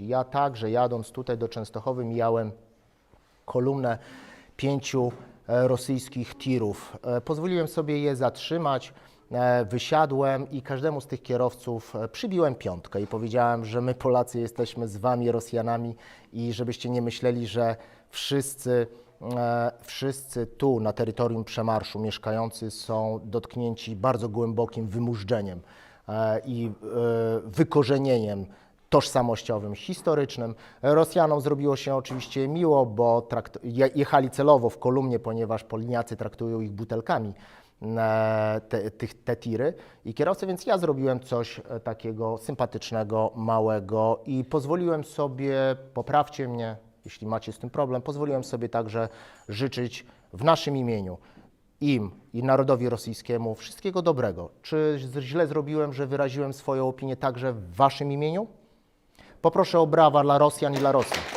Ja także jadąc tutaj do Częstochowy mijałem kolumnę pięciu e, rosyjskich tirów. E, Pozwoliłem sobie je zatrzymać, e, wysiadłem i każdemu z tych kierowców przybiłem piątkę i powiedziałem, że my Polacy jesteśmy z wami Rosjanami i żebyście nie myśleli, że wszyscy, wszyscy tu na terytorium przemarszu mieszkający są dotknięci bardzo głębokim wymużdżeniem i wykorzenieniem tożsamościowym, historycznym. Rosjanom zrobiło się oczywiście miło, bo jechali celowo w kolumnie, ponieważ Poliniacy traktują ich butelkami e, te, tych, te tiry i kierowcy, więc ja zrobiłem coś e, takiego sympatycznego, małego i pozwoliłem sobie, poprawcie mnie, jeśli macie z tym problem, pozwoliłem sobie także życzyć w naszym imieniu im i narodowi rosyjskiemu wszystkiego dobrego. Czy źle zrobiłem, że wyraziłem swoją opinię także w waszym imieniu? Poproszę o brawa dla Rosjan i dla Rosji.